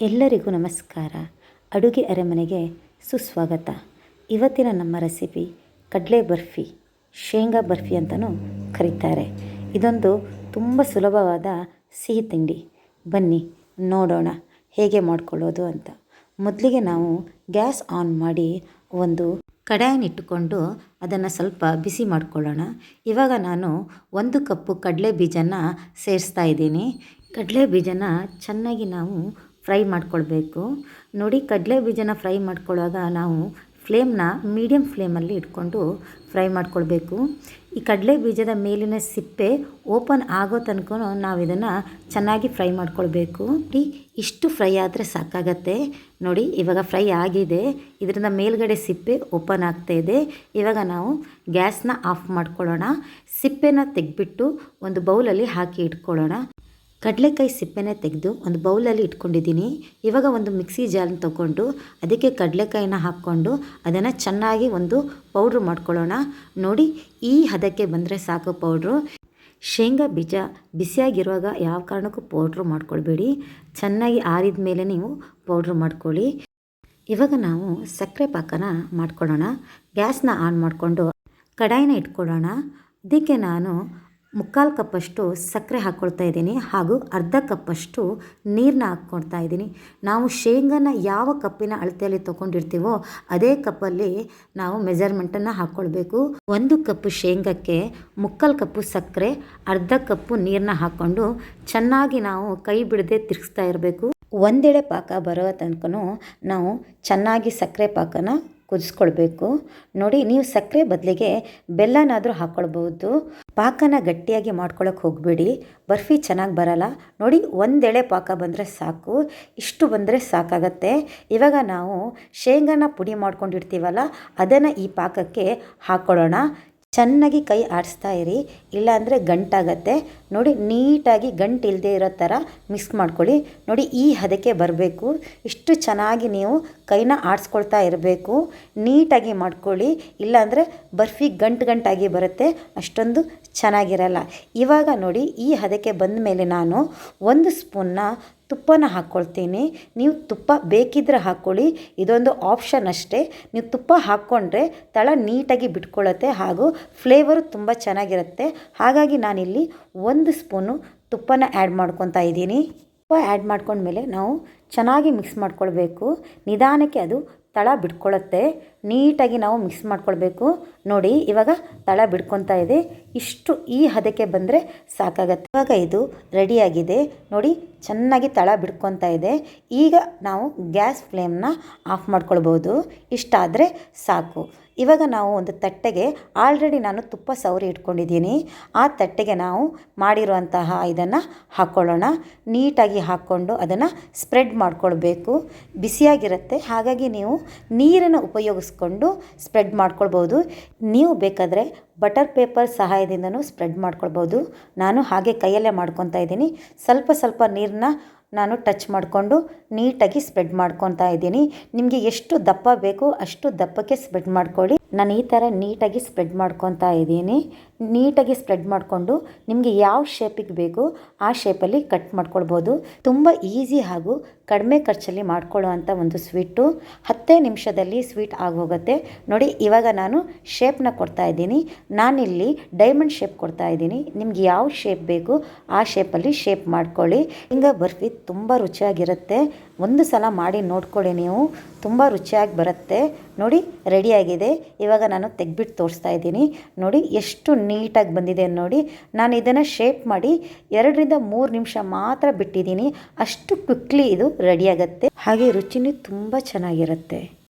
ಎಲ್ಲರಿಗೂ ನಮಸ್ಕಾರ. ಅಡುಗೆ ಅರಮನೆಗೆ ಸುಸ್ವಾಗತ. ಇವತ್ತಿನ ನಮ್ಮ ರೆಸಿಪಿ ಕಡಲೆ ಬರ್ಫಿ, ಶೇಂಗಾ ಬರ್ಫಿ ಅಂತಲೂ ಕರೀತಾರೆ. ಇದೊಂದು ತುಂಬ ಸುಲಭವಾದ ಸಿಹಿ ತಿಂಡಿ. ಬನ್ನಿ, ನೋಡೋಣ ಹೇಗೆ ಮಾಡ್ಕೊಳ್ಳೋದು ಅಂತ. ಮೊದಲಿಗೆ ನಾವು ಗ್ಯಾಸ್ ಆನ್ ಮಾಡಿ ಒಂದು ಕಡಾಯನ್ನಿಟ್ಟುಕೊಂಡು ಅದನ್ನು ಸ್ವಲ್ಪ ಬಿಸಿ ಮಾಡ್ಕೊಳ್ಳೋಣ. ಇವಾಗ ನಾನು ಒಂದು ಕಪ್ಪು ಕಡಲೆ ಬೀಜನ ಸೇರಿಸ್ತಾ ಇದ್ದೀನಿ. ಕಡಲೆ ಬೀಜನ ಚೆನ್ನಾಗಿ ನಾವು ಫ್ರೈ ಮಾಡ್ಕೊಳ್ಬೇಕು. ನೋಡಿ, ಕಡಲೆ ಬೀಜನ ಫ್ರೈ ಮಾಡ್ಕೊಳ್ಳುವಾಗ ನಾವು ಫ್ಲೇಮ್ನ ಮೀಡಿಯಮ್ ಫ್ಲೇಮಲ್ಲಿ ಇಟ್ಕೊಂಡು ಫ್ರೈ ಮಾಡ್ಕೊಳ್ಬೇಕು. ಈ ಕಡಲೆ ಬೀಜದ ಮೇಲಿನ ಸಿಪ್ಪೆ ಓಪನ್ ಆಗೋ ತನಕ ನಾವು ಇದನ್ನು ಚೆನ್ನಾಗಿ ಫ್ರೈ ಮಾಡ್ಕೊಳ್ಬೇಕು. ನೋಡಿ, ಇಷ್ಟು ಫ್ರೈ ಆದರೆ ಸಾಕಾಗತ್ತೆ. ನೋಡಿ, ಇವಾಗ ಫ್ರೈ ಆಗಿದೆ. ಇದರಿಂದ ಮೇಲ್ಗಡೆ ಸಿಪ್ಪೆ ಓಪನ್ ಆಗ್ತಾ ಇದೆ. ಇವಾಗ ನಾವು ಗ್ಯಾಸ್ನ ಆಫ್ ಮಾಡ್ಕೊಳ್ಳೋಣ. ಸಿಪ್ಪೆನ ತೆಗೆದ್ಬಿಟ್ಟು ಒಂದು ಬೌಲಲ್ಲಿ ಹಾಕಿ ಇಟ್ಕೊಳ್ಳೋಣ. ಕಡಲೆಕಾಯಿ ಸಿಪ್ಪೆನ ತೆಗೆದು ಒಂದು ಬೌಲಲ್ಲಿ ಇಟ್ಕೊಂಡಿದ್ದೀನಿ. ಇವಾಗ ಒಂದು ಮಿಕ್ಸಿ ಜಾರ್ನ ತೊಗೊಂಡು ಅದಕ್ಕೆ ಕಡಲೆಕಾಯಿನ ಹಾಕ್ಕೊಂಡು ಅದನ್ನು ಚೆನ್ನಾಗಿ ಒಂದು ಪೌಡ್ರ್ ಮಾಡ್ಕೊಳ್ಳೋಣ. ನೋಡಿ, ಈ ಹದಕ್ಕೆ ಬಂದರೆ ಸಾಕು ಪೌಡ್ರು. ಶೇಂಗಾ ಬೀಜ ಬಿಸಿಯಾಗಿರುವಾಗ ಯಾವ ಕಾರಣಕ್ಕೂ ಪೌಡ್ರು ಮಾಡ್ಕೊಳ್ಬೇಡಿ. ಚೆನ್ನಾಗಿ ಆರಿದ ಮೇಲೆ ನೀವು ಪೌಡ್ರ್ ಮಾಡ್ಕೊಳ್ಳಿ. ಇವಾಗ ನಾವು ಸಕ್ಕರೆ ಪಾಕನ ಮಾಡ್ಕೊಳ್ಳೋಣ. ಗ್ಯಾಸ್ನ ಆನ್ ಮಾಡಿಕೊಂಡು ಕಡಾಯಿನ ಇಟ್ಕೊಳ್ಳೋಣ. ಅದಕ್ಕೆ ನಾನು ಮುಕ್ಕಾಲು ಕಪ್ಪಷ್ಟು ಸಕ್ಕರೆ ಹಾಕ್ಕೊಳ್ತಾ ಇದ್ದೀನಿ ಹಾಗೂ ಅರ್ಧ ಕಪ್ಪಷ್ಟು ನೀರನ್ನ ಹಾಕ್ಕೊಳ್ತಾ ಇದ್ದೀನಿ. ನಾವು ಶೇಂಗಾನ ಯಾವ ಕಪ್ಪಿನ ಅಳತೆಯಲ್ಲಿ ತೊಗೊಂಡಿರ್ತೀವೋ ಅದೇ ಕಪ್ಪಲ್ಲಿ ನಾವು ಮೆಜರ್ಮೆಂಟನ್ನು ಹಾಕ್ಕೊಳ್ಬೇಕು. ಒಂದು ಕಪ್ಪು ಶೇಂಗಕ್ಕೆ ಮುಕ್ಕಾಲು ಕಪ್ಪು ಸಕ್ಕರೆ, ಅರ್ಧ ಕಪ್ಪು ನೀರನ್ನ ಹಾಕ್ಕೊಂಡು ಚೆನ್ನಾಗಿ ನಾವು ಕೈ ಬಿಡದೆ ತಿರುಗಿಸ್ತಾ ಇರಬೇಕು. ಒಂದೆಡೆ ಪಾಕ ಬರೋ ತನಕ ನಾವು ಚೆನ್ನಾಗಿ ಸಕ್ಕರೆ ಪಾಕನ ಕುದಿಸ್ಕೊಳ್ಬೇಕು. ನೋಡಿ, ನೀವು ಸಕ್ಕರೆ ಬದಲಿಗೆ ಬೆಲ್ಲನಾದರೂ ಹಾಕ್ಕೊಳ್ಬೋದು ಪಾಕನ ಗಟ್ಟಿಯಾಗಿ ಮಾಡ್ಕೊಳಕ್ಕೆ ಹೋಗಬೇಡಿ. ಬರ್ಫಿ ಚೆನ್ನಾಗಿ ಬರಲ್ಲ. ನೋಡಿ, ಒಂದೆಳೆ ಪಾಕ ಬಂದರೆ ಸಾಕು. ಇಷ್ಟು ಬಂದರೆ ಸಾಕಾಗತ್ತೆ. ಇವಾಗ ನಾವು ಶೇಂಗಾನ ಪುಡಿ ಮಾಡ್ಕೊಂಡಿರ್ತೀವಲ್ಲ, ಅದನ್ನು ಈ ಪಾಕಕ್ಕೆ ಹಾಕ್ಕೊಳ್ಳೋಣ ಚೆನ್ನಾಗಿ ಕೈ ಆಡಿಸ್ತಾ ಇರಿ. ಇಲ್ಲಾಂದರೆ ಗಂಟಾಗತ್ತೆ. ನೋಡಿ, ನೀಟಾಗಿ ಗಂಟು ಇಲ್ಲದೆ ಇರೋ ಥರ ಮಿಕ್ಸ್ ಮಾಡ್ಕೊಳ್ಳಿ. ನೋಡಿ, ಈ ಹದಕ್ಕೆ ಬರಬೇಕು. ಇಷ್ಟು ಚೆನ್ನಾಗಿ ನೀವು ಕೈನ ಆಡಿಸ್ಕೊಳ್ತಾ ಇರಬೇಕು. ನೀಟಾಗಿ ಮಾಡ್ಕೊಳ್ಳಿ. ಇಲ್ಲಾಂದರೆ ಬರ್ಫಿ ಗಂಟು ಗಂಟಾಗಿ ಬರುತ್ತೆ. ಅಷ್ಟೊಂದು ಚೆನ್ನಾಗಿರಲ್ಲ. ಇವಾಗ ನೋಡಿ, ಈ ಹದಕ್ಕೆ ಬಂದ ಮೇಲೆ ನಾನು ಒಂದು ಸ್ಪೂನ್ನ ತುಪ್ಪನ ಹಾಕ್ಕೊಳ್ತೀನಿ. ನೀವು ತುಪ್ಪ ಬೇಕಿದ್ರೆ ಹಾಕ್ಕೊಳ್ಳಿ. ಇದೊಂದು ಆಪ್ಷನ್ ಅಷ್ಟೇ. ನೀವು ತುಪ್ಪ ಹಾಕ್ಕೊಂಡ್ರೆ ತಳ ನೀಟಾಗಿ ಬಿಟ್ಕೊಳ್ಳುತ್ತೆ ಹಾಗೂ ಫ್ಲೇವರು ತುಂಬ ಚೆನ್ನಾಗಿರುತ್ತೆ. ಹಾಗಾಗಿ ನಾನಿಲ್ಲಿ ಒಂದು ಸ್ಪೂನು ತುಪ್ಪನ ಆ್ಯಡ್ ಮಾಡ್ಕೊತಾ ಇದ್ದೀನಿ. ತುಪ್ಪ ಆ್ಯಡ್ ಮಾಡ್ಕೊಂಡ್ಮೇಲೆ ನಾವು ಚೆನ್ನಾಗಿ ಮಿಕ್ಸ್ ಮಾಡ್ಕೊಳ್ಬೇಕು. ನಿಧಾನಕ್ಕೆ ಅದು ತಳ ಬಿಟ್ಕೊಳ್ಳುತ್ತೆ ನೀಟಾಗಿ ನಾವು ಮಿಕ್ಸ್ ಮಾಡ್ಕೊಳ್ಬೇಕು. ನೋಡಿ, ಇವಾಗ ತಳ ಬಿಡ್ಕೊತಾ ಇದೆ. ಇಷ್ಟು ಈ ಹದಕ್ಕೆ ಬಂದರೆ ಸಾಕಾಗತ್ತೆ. ಇವಾಗ ಇದು ರೆಡಿಯಾಗಿದೆ ನೋಡಿ ಚೆನ್ನಾಗಿ ತಳ ಬಿಡ್ಕೊತಾ ಇದೆ. ಈಗ ನಾವು ಗ್ಯಾಸ್ ಫ್ಲೇಮ್ನ ಆಫ್ ಮಾಡ್ಕೊಳ್ಬೋದು ಇಷ್ಟಾದರೆ ಸಾಕು. ಇವಾಗ ನಾವು ಒಂದು ತಟ್ಟೆಗೆ ಆಲ್ರೆಡಿ ನಾನು ತುಪ್ಪ ಸವರಿ ಇಟ್ಕೊಂಡಿದ್ದೀನಿ. ಆ ತಟ್ಟೆಗೆ ನಾವು ಮಾಡಿರುವಂತಹ ಇದನ್ನು ಹಾಕ್ಕೊಳ್ಳೋಣ ನೀಟಾಗಿ ಹಾಕ್ಕೊಂಡು ಅದನ್ನು ಸ್ಪ್ರೆಡ್ ಮಾಡ್ಕೊಳ್ಬೇಕು. ಬಿಸಿಯಾಗಿರುತ್ತೆ. ಹಾಗಾಗಿ ನೀವು ನೀರನ್ನು ಉಪಯೋಗಿಸ್ಕೊಂಡು ಸ್ಪ್ರೆಡ್ ಮಾಡ್ಕೊಳ್ಬೋದು ನೀವು ಬೇಕಾದರೆ ಬಟರ್ ಪೇಪರ್ ಸಹಾಯದಿಂದನೂ ಸ್ಪ್ರೆಡ್ ಮಾಡ್ಕೊಳ್ಬೋದು. ನಾನು ಹಾಗೆ ಕೈಯಲ್ಲೇ ಮಾಡ್ಕೊತಾ ಇದ್ದೀನಿ. ಸ್ವಲ್ಪ ಸ್ವಲ್ಪ ನೀರನ್ನ ನಾನು ಟಚ್ ಮಾಡಿಕೊಂಡು ನೀಟಾಗಿ ಸ್ಪ್ರೆಡ್ ಮಾಡ್ಕೊತಾ ಇದ್ದೀನಿ. ನಿಮಗೆ ಎಷ್ಟು ದಪ್ಪ ಬೇಕು ಅಷ್ಟು ದಪ್ಪಕ್ಕೆ ಸ್ಪ್ರೆಡ್ ಮಾಡ್ಕೊಳ್ಳಿ. ನಾನು ಈ ಥರ ನೀಟಾಗಿ ಸ್ಪ್ರೆಡ್ ಮಾಡ್ಕೊತಾ ಇದ್ದೀನಿ. ನೀಟಾಗಿ ಸ್ಪ್ರೆಡ್ ಮಾಡಿಕೊಂಡು ನಿಮಗೆ ಯಾವ ಶೇಪಿಗೆ ಬೇಕು ಆ ಶೇಪಲ್ಲಿ ಕಟ್ ಮಾಡ್ಕೊಳ್ಬೋದು. ತುಂಬ ಈಸಿ ಹಾಗೂ ಕಡಿಮೆ ಖರ್ಚಲ್ಲಿ ಮಾಡ್ಕೊಳ್ಳುವಂಥ ಒಂದು ಸ್ವೀಟು ಹತ್ತೇ ನಿಮಿಷದಲ್ಲಿ ಸ್ವೀಟ್ ಆಗೋಗುತ್ತೆ. ನೋಡಿ, ಇವಾಗ ನಾನು ಶೇಪ್ನ ಕೊಡ್ತಾ ಇದ್ದೀನಿ. ನಾನಿಲ್ಲಿ ಡೈಮಂಡ್ ಶೇಪ್ ಕೊಡ್ತಾ ಇದ್ದೀನಿ. ನಿಮ್ಗೆ ಯಾವ ಶೇಪ್ ಬೇಕು ಆ ಶೇಪಲ್ಲಿ ಶೇಪ್ ಮಾಡ್ಕೊಳ್ಳಿ. ಹಿಂಗೆ ಬರ್ಫಿ ತುಂಬ ರುಚಿಯಾಗಿರುತ್ತೆ. ಒಂದು ಸಲ ಮಾಡಿ ನೋಡ್ಕೊಳ್ಳಿ ನೀವು. ತುಂಬ ರುಚಿಯಾಗಿ ಬರುತ್ತೆ. ನೋಡಿ ರೆಡಿಯಾಗಿದೆ ಇವಾಗ ನಾನು ತೆಗ್ಬಿಟ್ಟು ತೋರಿಸ್ತಾ ಇದ್ದೀನಿ. ನೋಡಿ, ಎಷ್ಟು ನೀಟಾಗಿ ಬಂದಿದೆ ನೋಡಿ. ನಾನು ಇದನ್ನು ಶೇಪ್ ಮಾಡಿ ಎರಡರಿಂದ ಮೂರು ನಿಮಿಷ ಮಾತ್ರ ಬಿಟ್ಟಿದ್ದೀನಿ. ಅಷ್ಟು ಕ್ವಿಕ್ಲಿ ಇದು ರೆಡಿಯಾಗತ್ತೆ ಹಾಗೆ ರುಚಿನೂ ತುಂಬ ಚೆನ್ನಾಗಿರುತ್ತೆ.